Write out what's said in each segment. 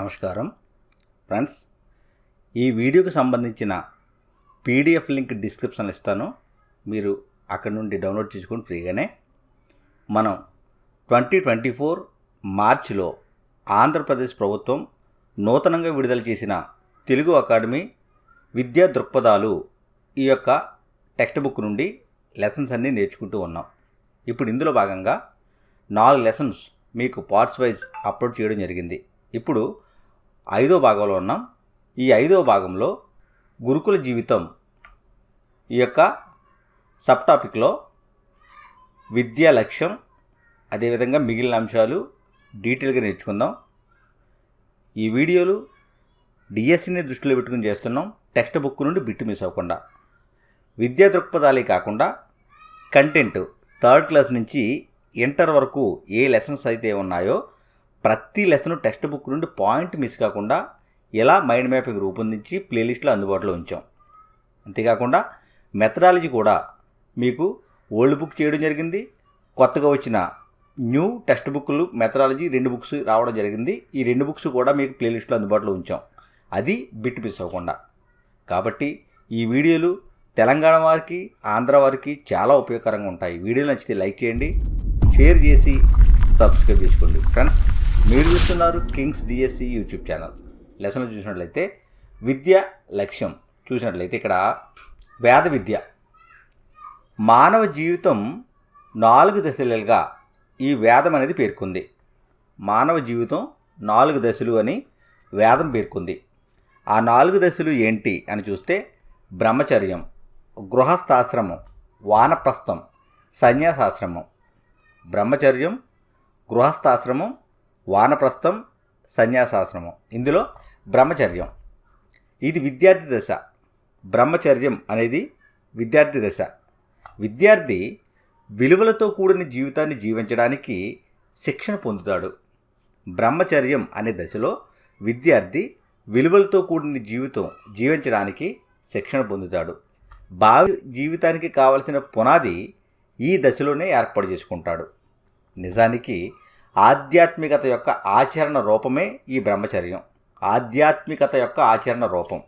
నమస్కారం. ఫ్రెండ్స్ ఈ వీడియోకి సంబంధించిన పీడిఎఫ్ లింక్ డిస్క్రిప్షన్ ఇస్తాను. మీరు అక్కడ నుండి డౌన్లోడ్ చేసుకొని ఫ్రీగానే మనం ట్వంటీ ట్వంటీ ఫోర్ మార్చిలో ఆంధ్రప్రదేశ్ ప్రభుత్వం నూతనంగా విడుదల చేసిన తెలుగు అకాడమీ విద్యా దృక్పథాలు ఈ యొక్క టెక్స్ట్ బుక్ నుండి లెసన్స్ అన్నీ నేర్చుకుంటూ ఉన్నాం. ఇప్పుడు ఇందులో భాగంగా నాలుగు లెసన్స్ మీకు పార్ట్స్ వైజ్ అప్లోడ్ చేయడం జరిగింది. ఇప్పుడు ఐదో భాగంలో ఉన్నాం. ఈ ఐదో భాగంలో గురుకుల జీవితం ఈ యొక్క సబ్ టాపిక్లో విద్యా లక్ష్యం అదేవిధంగా మిగిలిన అంశాలు డీటెయిల్గా నేర్చుకుందాం. ఈ వీడియోలు డిఎస్సిని దృష్టిలో పెట్టుకుని చేస్తున్నాం. టెక్స్ట్ బుక్ నుండి బిట్టు మిస్ అవ్వకుండా. విద్యా దృక్పథాలే కాకుండా కంటెంట్ థర్డ్ క్లాస్ నుంచి ఇంటర్ వరకు ఏ లెసన్స్ అయితే ఉన్నాయో ప్రతి లెసన్ టెక్స్ట్ బుక్ నుండి పాయింట్ మిస్ కాకుండా ఇలా మైండ్ మ్యాపింగ్ రూపొందించి ప్లేలిస్ట్లో అందుబాటులో ఉంచాం. అంతేకాకుండా మెథడాలజీ కూడా మీకు ఓల్డ్ బుక్ చేయడం జరిగింది కొత్తగా వచ్చిన న్యూ టెక్స్ట్ బుక్లు మెథడాలజీ రెండు బుక్స్ రావడం జరిగింది. ఈ రెండు బుక్స్ కూడా మీకు ప్లేలిస్ట్లో అందుబాటులో ఉంచాం. అది బిట్ మిస్ అవ్వకుండా. కాబట్టి ఈ వీడియోలు తెలంగాణ వారికి ఆంధ్ర వారికి చాలా ఉపయోగకరంగా ఉంటాయి. వీడియో నచ్చితే లైక్ చేయండి షేర్ చేసి సబ్స్క్రైబ్ చేసుకోండి. ఫ్రెండ్స్ మీరు చూస్తున్నారు Kings DSC YouTube channel. Lesson చూసినట్లయితే విద్య లక్ష్యం చూసినట్లయితే ఇక్కడ వేద విద్య. మానవ జీవితం నాలుగు దశలుగా ఈ వేదం అనేది పేర్కొంది. మానవ జీవితం నాలుగు దశలు అని వేదం పేర్కొంది. ఆ నాలుగు దశలు ఏంటి అని చూస్తే బ్రహ్మచర్యం గృహస్థాశ్రమం వానప్రస్థం సన్యాసాశ్రమం. బ్రహ్మచర్యం గృహస్థాశ్రమం వానప్రస్థం సన్యాసాశ్రమం. ఇందులో బ్రహ్మచర్యం. ఇది విద్యార్థి దశ. బ్రహ్మచర్యం అనేది విద్యార్థి దశ. విద్యార్థి విలువలతో కూడిన జీవితాన్ని జీవించడానికి శిక్షణ పొందుతాడు. బ్రహ్మచర్యం అనే దశలో విద్యార్థి విలువలతో కూడిన జీవితం జీవించడానికి శిక్షణ పొందుతాడు. భావి జీవితానికి కావలసిన పునాది ఈ దశలోనే ఏర్పాటు చేసుకుంటాడు. నిజానికి ఆధ్యాత్మికత యొక్క ఆచరణ రూపమే ఈ బ్రహ్మచర్యం. ఆధ్యాత్మికత యొక్క ఆచరణ రూపం.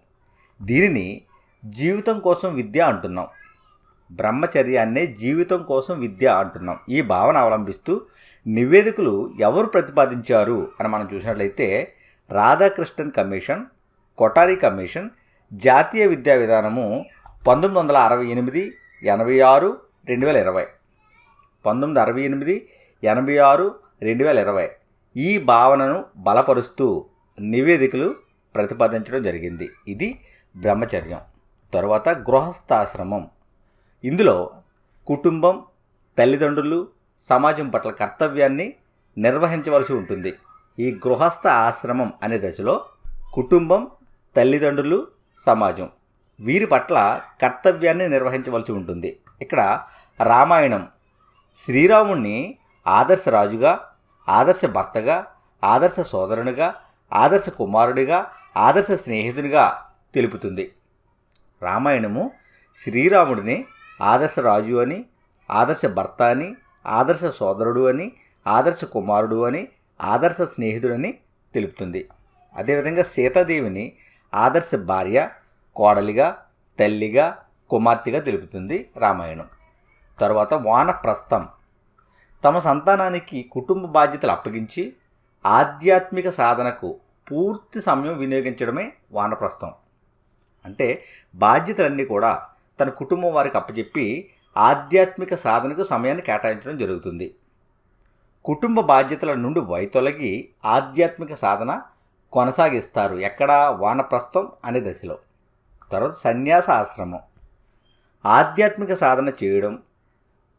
దీనిని జీవితం కోసం విద్య అంటున్నాం. బ్రహ్మచర్యాన్నే జీవితం కోసం విద్య అంటున్నాం. ఈ భావన అవలంబిస్తూ నివేదికలు ఎవరు ప్రతిపాదించారు అని మనం చూసినట్లయితే రాధాకృష్ణన్ కమిషన్ కొటారి కమిషన్ జాతీయ విద్యా విధానము పంతొమ్మిది వందల అరవై ఎనిమిది ఎనభై ఆరు రెండు వేల ఇరవై. పంతొమ్మిది అరవై ఎనిమిది ఎనభై ఆరు రెండు వేల ఇరవై ఈ భావనను బలపరుస్తూ నివేదికలు ప్రతిపాదించడం జరిగింది. ఇది బ్రహ్మచర్యం. తర్వాత గృహస్థాశ్రమం. ఇందులో కుటుంబం తల్లిదండ్రులు సమాజం పట్ల కర్తవ్యాన్ని నిర్వహించవలసి ఉంటుంది. ఈ గృహస్థ ఆశ్రమం అనే దశలో కుటుంబం తల్లిదండ్రులు సమాజం వీరి పట్ల కర్తవ్యాన్ని నిర్వహించవలసి ఉంటుంది. ఇక్కడ రామాయణం శ్రీరాముణ్ణి ఆదర్శ రాజుగా ఆదర్శ భర్తగా ఆదర్శ సోదరునిగా ఆదర్శ కుమారుడిగా ఆదర్శ స్నేహితునిగా తెలుపుతుంది. రామాయణము శ్రీరాముడిని ఆదర్శ రాజు అని ఆదర్శ భర్త అని ఆదర్శ సోదరుడు అని ఆదర్శ కుమారుడు అని ఆదర్శ స్నేహితుడని తెలుపుతుంది. అదేవిధంగా సీతాదేవిని ఆదర్శ భార్య కోడలిగా తల్లిగా కుమార్తెగా తెలుపుతుంది రామాయణం. తర్వాత వానప్రస్థం తమ సంతానానికి కుటుంబ బాధ్యతలు అప్పగించి ఆధ్యాత్మిక సాధనకు పూర్తి సమయం వినియోగించడమే వానప్రస్థం. అంటే బాధ్యతలన్నీ కూడా తన కుటుంబం వారికి అప్పచెప్పి ఆధ్యాత్మిక సాధనకు సమయాన్ని కేటాయించడం జరుగుతుంది. కుటుంబ బాధ్యతల నుండి వైతొలగి ఆధ్యాత్మిక సాధన కొనసాగిస్తారు ఎక్కడ వానప్రస్థం అనే దశలో. తర్వాత సన్యాస ఆశ్రమం. ఆధ్యాత్మిక సాధన చేయడం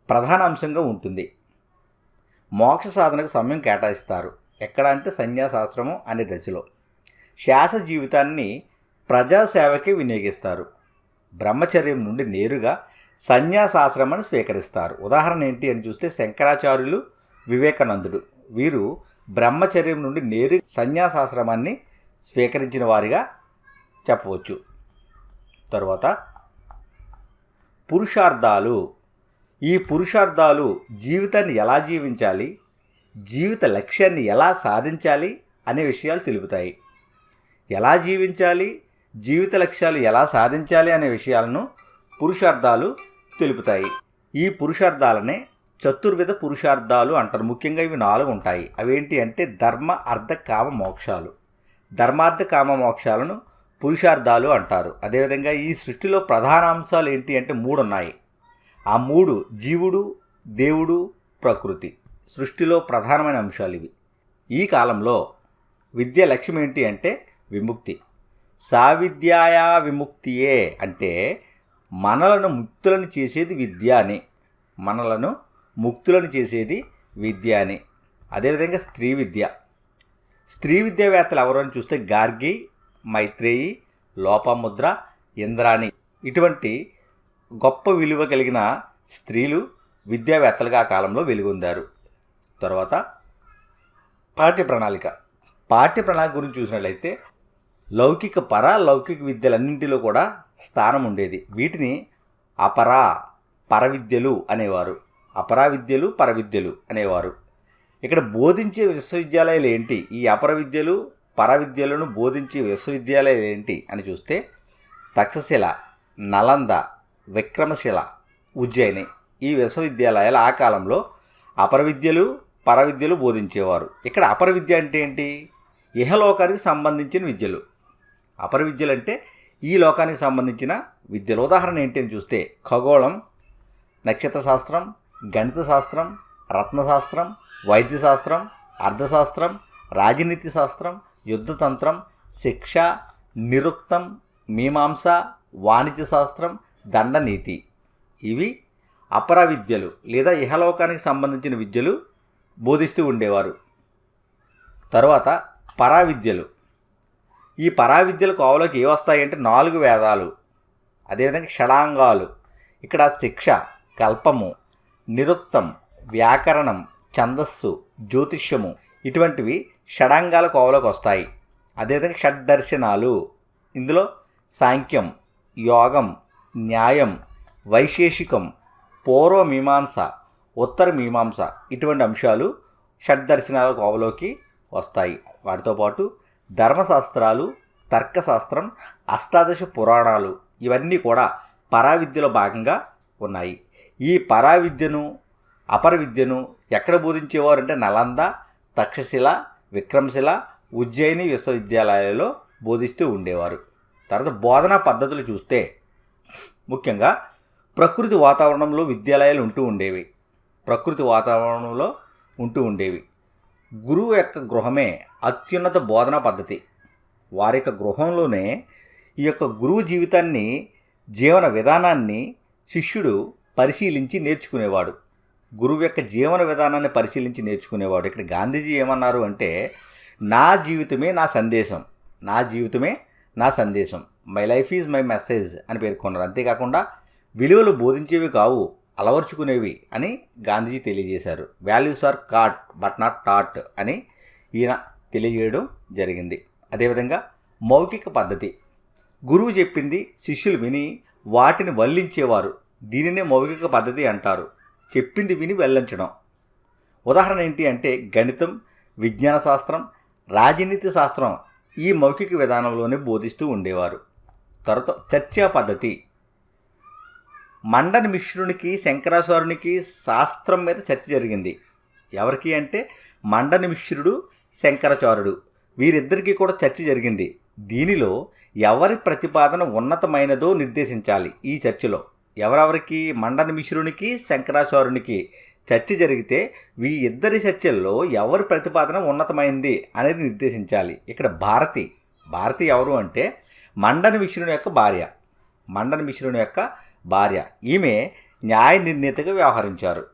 ప్రధాన అంశంగా ఉంటుంది. మోక్ష సాధనకు సమయం కేటాయిస్తారు. ఎక్కడ అంటే సన్యాసాశ్రమం అనే దశలో. శాస జీవితాన్ని ప్రజాసేవకి వినియోగిస్తారు. బ్రహ్మచర్యం నుండి నేరుగా సన్యాసాశ్రమాన్ని స్వీకరిస్తారు. ఉదాహరణ ఏంటి అని చూస్తే శంకరాచార్యులు వివేకానందుడు. వీరు బ్రహ్మచర్యం నుండి నేరు సన్యాసాశ్రమాన్ని స్వీకరించిన వారిగా చెప్పవచ్చు. తరువాత పురుషార్థాలు. ఈ పురుషార్థాలు జీవితాన్ని ఎలా జీవించాలి? జీవిత లక్ష్యాన్ని ఎలా సాధించాలి? అనే విషయాలు తెలుపుతాయి. ఎలా జీవించాలి? జీవిత లక్ష్యాలు ఎలా సాధించాలి? అనే విషయాలను పురుషార్థాలు తెలుపుతాయి. ఈ పురుషార్థాలనే చతుర్విధ పురుషార్థాలు అంటారు. ముఖ్యంగా ఇవి నాలుగు ఉంటాయి. అవేంటి అంటే ధర్మ అర్థ కామ మోక్షాలు. ధర్మార్థ కామ మోక్షాలను పురుషార్థాలు అంటారు. అదేవిధంగా ఈ సృష్టిలో ప్రధాన అంశాలు ఏంటి అంటే మూడు ఉన్నాయి ఆ మూడు జీవుడు దేవుడు ప్రకృతి. సృష్టిలో ప్రధానమైన అంశాలు ఇవి. ఈ కాలంలో విద్య లక్ష్యం ఏంటి అంటే విముక్తి. సావిద్యాయా విముక్తియే అంటే మనలను ముక్తులను చేసేది విద్య అని. మనలను ముక్తులను చేసేది విద్య అని. అదేవిధంగా స్త్రీ విద్య. స్త్రీ విద్యావేత్తలు ఎవరు అని చూస్తే గార్గి మైత్రేయి లోపముద్ర ఇంద్రాణి ఇటువంటి గొప్ప విలువ కలిగిన స్త్రీలు విద్యావేత్తలుగా ఆ కాలంలో వెలుగొందారు. తర్వాత పాఠ్య ప్రణాళిక. పాఠ్య ప్రణాళిక గురించి చూసినట్లయితే లౌకిక పర లౌకిక విద్యలన్నింటిలో కూడా స్థానం ఉండేది. వీటిని అపరా పరవిద్యలు అనేవారు. అపరా విద్యలు పరవిద్యలు అనేవారు. ఇక్కడ బోధించే విశ్వవిద్యాలయాలు ఏంటి? ఈ అపర విద్యలు పరవిద్యలను బోధించే విశ్వవిద్యాలయాలు ఏంటి అని చూస్తే తక్షశిల నలంద విక్రమశిల ఉజ్జయిని ఈ విశ్వవిద్యాలయాలు ఆ కాలంలో అపర విద్యలు పరవిద్యలు బోధించేవారు. ఇక్కడ అపర విద్య అంటే ఏంటి? ఇహలోకానికి సంబంధించిన విద్యలు. అపర విద్యలు అంటే ఈ లోకానికి సంబంధించిన విద్యలు. ఉదాహరణ ఏంటి అని చూస్తే ఖగోళం నక్షత్ర శాస్త్రం గణిత శాస్త్రం రత్నశాస్త్రం వైద్యశాస్త్రం అర్థశాస్త్రం రాజనీతి శాస్త్రం యుద్ధతంత్రం శిక్ష నిరుక్తం మీమాంస వాణిజ్య శాస్త్రం దండనీతి. ఇవి అపర విద్యలు లేదా ఇహలోకానికి సంబంధించిన విద్యలు బోధిస్తూ ఉండేవారు. తర్వాత పరావిద్యలు. ఈ పరావిద్యలు కోవలోకి ఏ వస్తాయంటే నాలుగు వేదాలు. అదేవిధంగా షడాంగాలు. ఇక్కడ శిక్ష కల్పము నిరుక్తం వ్యాకరణం ఛందస్సు జ్యోతిష్యము ఇటువంటివి షడాంగాల కోవలోకి వస్తాయి. అదేవిధంగా షడ్దర్శనాలు. ఇందులో సాంఖ్యం యోగం న్యాయం వైశేషికం పూర్వ మీమాంస ఉత్తర మీమాంస ఇటువంటి అంశాలు షడ్దర్శనాల కోవలోకి వస్తాయి. వాటితో పాటు ధర్మశాస్త్రాలు తర్కశాస్త్రం అష్టాదశ పురాణాలు ఇవన్నీ కూడా పరావిద్యలో భాగంగా ఉన్నాయి. ఈ పరావిద్యను అపర విద్యను ఎక్కడ బోధించేవారు అంటే నలంద తక్షశిల విక్రమశిల ఉజ్జయిని విశ్వవిద్యాలయాలలో బోధిస్తూ ఉండేవారు. తర్వాత బోధనా పద్ధతులు చూస్తే ముఖ్యంగా ప్రకృతి వాతావరణంలో విద్యాలయాలు ఉంటూ ఉండేవి. ప్రకృతి వాతావరణంలో ఉంటూ ఉండేవి. గురువు యొక్క గృహమే అత్యున్నత బోధనా పద్ధతి. వారి యొక్క గృహంలోనే ఈ యొక్క గురువు జీవితాన్ని జీవన విధానాన్ని శిష్యుడు పరిశీలించి నేర్చుకునేవాడు. గురువు యొక్క జీవన విధానాన్ని పరిశీలించి నేర్చుకునేవాడు. ఇక్కడ గాంధీజీ ఏమన్నారు అంటే నా జీవితమే నా సందేశం. నా జీవితమే నా సందేశం. My life is my message అని పేర్కొన్నారు. అంతేకాకుండా విలువలు బోధించేవి కావు అలవర్చుకునేవి అని గాంధీజీ తెలియజేశారు. Values are caught but not taught అని ఈయన తెలియజేయడం జరిగింది. అదేవిధంగా మౌఖిక పద్ధతి. గురువు చెప్పింది శిష్యులు విని వాటిని వల్లించేవారు. దీనినే మౌఖిక పద్ధతి అంటారు. చెప్పింది విని వెల్లించడం. ఉదాహరణ ఏంటి అంటే గణితం విజ్ఞాన శాస్త్రం రాజనీతి శాస్త్రం ఈ మౌఖిక విధానంలోనే బోధిస్తూ ఉండేవారు. తర్వాత చర్చా పద్ధతి. మండన మిశ్రునికి శంకరాచార్యునికి శాస్త్రం మీద చర్చ జరిగింది. ఎవరికి అంటే మండన మిశ్రుడు శంకరాచార్యుడు. వీరిద్దరికీ కూడా చర్చ జరిగింది. దీనిలో ఎవరి ప్రతిపాదన ఉన్నతమైనదో నిర్దేశించాలి ఈ చర్చలో. ఎవరెవరికి? మండన మిశ్రునికి శంకరాచార్యునికి చర్చ జరిగితే వీ ఇద్దరి చర్చల్లో ఎవరి ప్రతిపాదన ఉన్నతమైంది అనేది నిర్దేశించాలి. ఇక్కడ భారతి. భారతి ఎవరు అంటే మండన మిశ్రుని యొక్క భార్య. మండన మిశ్రుని యొక్క భార్య. ఈమె న్యాయ నిర్ణేతగా వ్యవహరించారు.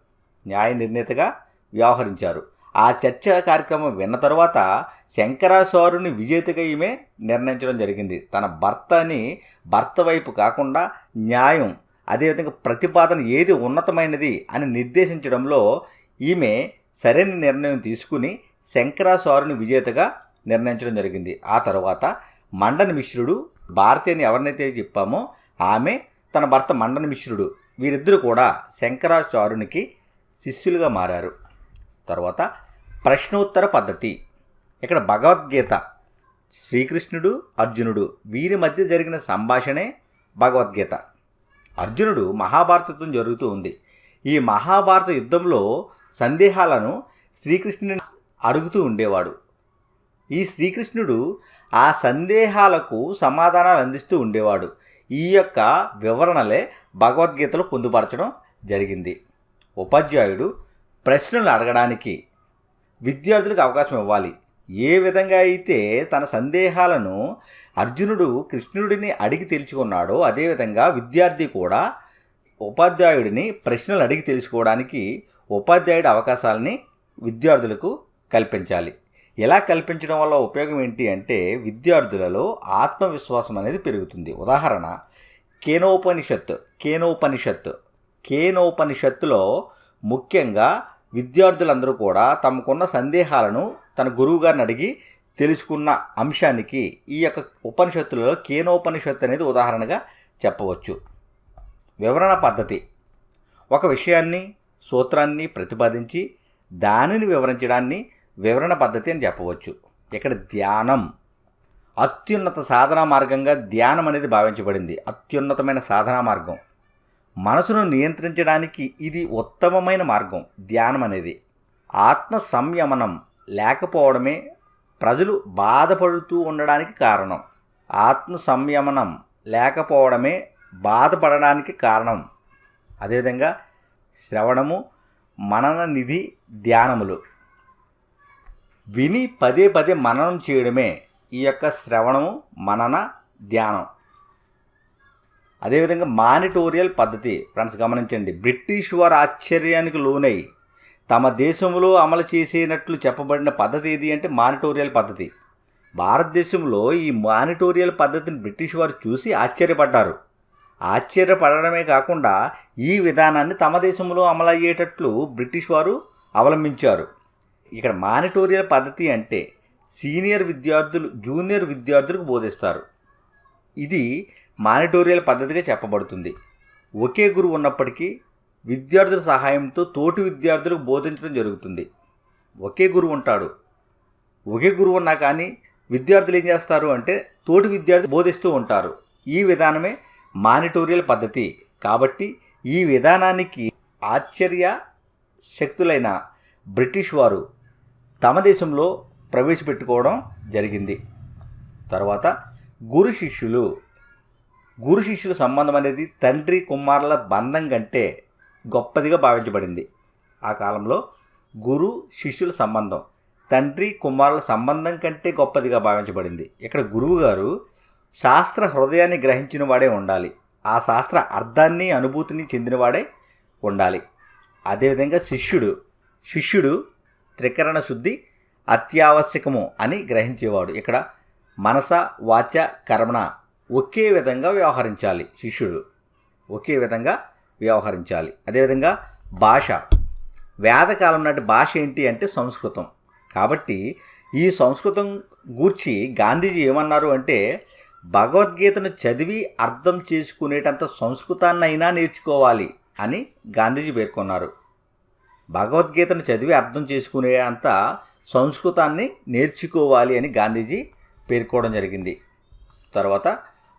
న్యాయ నిర్ణేతగా వ్యవహరించారు. ఆ చర్చ కార్యక్రమం విన్న తర్వాత శంకరాచార్యుని విజేతగా ఈమె నిర్ణయించడం జరిగింది. తన భర్తని భర్త వైపు కాకుండా న్యాయం అదేవిధంగా ప్రతిపాదన ఏది ఉన్నతమైనది అని నిర్దేశించడంలో ఈమె సరైన నిర్ణయం తీసుకుని శంకరాచార్యుని విజేతగా నిర్ణయించడం జరిగింది. ఆ తర్వాత మండన మిశ్రుడు భారతి అని ఎవరినైతే చెప్పామో ఆమె తన భర్త మండన మిశ్రుడు. వీరిద్దరూ కూడా శంకరాచార్యునికి శిష్యులుగా మారారు. తర్వాత ప్రశ్నోత్తర పద్ధతి. ఇక్కడ భగవద్గీత. శ్రీకృష్ణుడు అర్జునుడు వీరి మధ్య జరిగిన సంభాషణే భగవద్గీత. అర్జునుడు మహాభారత యుద్ధం జరుగుతూ ఉంది. ఈ మహాభారత యుద్ధంలో సందేహాలను శ్రీకృష్ణుని అడుగుతూ ఉండేవాడు. ఈ శ్రీకృష్ణుడు ఆ సందేహాలకు సమాధానాలు అందిస్తూ ఉండేవాడు. ఈ యొక్క వివరణలే భగవద్గీతలో పొందుపరచడం జరిగింది. ఉపాధ్యాయుడు ప్రశ్నలు అడగడానికి విద్యార్థులకు అవకాశం ఇవ్వాలి. ఏ విధంగా అయితే తన సందేహాలను అర్జునుడు కృష్ణుడిని అడిగి తెలుసుకున్నాడో అదేవిధంగా విద్యార్థి కూడా ఉపాధ్యాయుడిని ప్రశ్నలు అడిగి తెలుసుకోవడానికి ఉపాధ్యాయుడి అవకాశాలని విద్యార్థులకు కల్పించాలి. ఇలా కల్పించడం వల్ల ఉపయోగం ఏంటి అంటే విద్యార్థులలో ఆత్మవిశ్వాసం అనేది పెరుగుతుంది. ఉదాహరణ కేనోపనిషత్ కేనోపనిషత్ కేనోపనిషత్తులో ముఖ్యంగా విద్యార్థులందరూ కూడా తమకున్న సందేహాలను తన గురువుగారిని అడిగి తెలుసుకున్న అంశానికి ఈ యొక్క ఉపనిషత్తులలో కేనోపనిషత్తు అనేది ఉదాహరణగా చెప్పవచ్చు. వివరణ పద్ధతి. ఒక విషయాన్ని సూత్రాన్ని ప్రతిపాదించి దానిని వివరించడాన్ని వివరణ పద్ధతి అని చెప్పవచ్చు. ఇక్కడ ధ్యానం. అత్యున్నత సాధనా మార్గంగా ధ్యానం అనేది భావించబడింది. అత్యున్నతమైన సాధనా మార్గం. మనసును నియంత్రించడానికి ఇది ఉత్తమమైన మార్గం ధ్యానం అనేది. ఆత్మ సంయమనం లేకపోవడమే ప్రజలు బాధపడుతూ ఉండడానికి కారణం. ఆత్మ సంయమనం లేకపోవడమే బాధపడడానికి కారణం. అదేవిధంగా శ్రవణము మనన నిధి ధ్యానములు. విని పదే పదే మననం చేయడమే ఈ యొక్క శ్రవణము మనన ధ్యానం. అదేవిధంగా మానిటోరియల్ పద్ధతి ఫ్రెండ్స్ గమనించండి. బ్రిటిష్ వారు ఆశ్చర్యానికి లోనై తమ దేశంలో అమలు చేసేనట్లు చెప్పబడిన పద్ధతి ఏది అంటే మానిటోరియల్ పద్ధతి. భారతదేశంలో ఈ మానిటోరియల్ పద్ధతిని బ్రిటిష్ వారు చూసి ఆశ్చర్యపడ్డారు. ఆశ్చర్యపడడమే కాకుండా ఈ విధానాన్ని తమ దేశంలో అమలయ్యేటట్లు బ్రిటిష్ వారు అవలంబించారు. ఇక్కడ మానిటోరియల్ పద్ధతి అంటే సీనియర్ విద్యార్థులు జూనియర్ విద్యార్థులకు బోధిస్తారు. ఇది మానిటోరియల్ పద్ధతిగా చెప్పబడుతుంది. ఒకే గురువు ఉన్నప్పటికీ విద్యార్థుల సహాయంతో తోటి విద్యార్థులకు బోధించడం జరుగుతుంది. ఒకే గురువు ఉంటాడు. ఒకే గురువు ఉన్నా కానీ విద్యార్థులు ఏం చేస్తారు అంటే తోటి విద్యార్థి బోధిస్తూ ఉంటారు. ఈ విధానమే మానిటోరియల్ పద్ధతి. కాబట్టి ఈ విధానానికి ఆశ్చర్య శక్తులైన బ్రిటిష్ వారు తమ దేశంలో ప్రవేశపెట్టుకోవడం జరిగింది. తర్వాత గురు శిష్యులు గురు శిష్యుల సంబంధం అనేది తండ్రి కుమారుల బంధం కంటే గొప్పదిగా భావించబడింది. ఆ కాలంలో గురు శిష్యుల సంబంధం తండ్రి కుమారుల సంబంధం కంటే గొప్పదిగా భావించబడింది. ఇక్కడ గురువు గారు శాస్త్ర హృదయాన్ని గ్రహించిన వాడే ఉండాలి. ఆ శాస్త్ర అర్థాన్ని అనుభూతిని చెందినవాడే ఉండాలి. అదేవిధంగా శిష్యుడు శిష్యుడు త్రికరణ శుద్ధి అత్యావశ్యకము అని గ్రహించేవాడు. ఇక్కడ మనస వాచ కర్మణ ఒకే విధంగా వ్యవహరించాలి శిష్యుడు. ఒకే విధంగా వ్యవహరించాలి. అదేవిధంగా భాష. వేదకాలం నాటి భాష ఏంటి అంటే సంస్కృతం. కాబట్టి ఈ సంస్కృతం గూర్చి గాంధీజీ ఏమన్నారు అంటే భగవద్గీతను చదివి అర్థం చేసుకునేటంత సంస్కృతాన్నైనా నేర్చుకోవాలి అని గాంధీజీ పేర్కొన్నారు. భగవద్గీతను చదివి అర్థం చేసుకునే అంత సంస్కృతాన్ని నేర్చుకోవాలి అని గాంధీజీ పేర్కోవడం జరిగింది. తర్వాత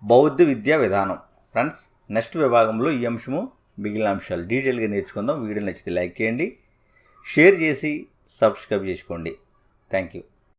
బౌద్ధ విద్యా విధానం. ఫ్రెండ్స్ నెక్స్ట్ విభాగంలో ఈ అంశము మిగిలిన అంశాలు డీటెయిల్గా నేర్చుకుందాం. వీడియో నచ్చితే లైక్ చేయండి షేర్ చేసి సబ్స్క్రైబ్ చేసుకోండి. Thank you.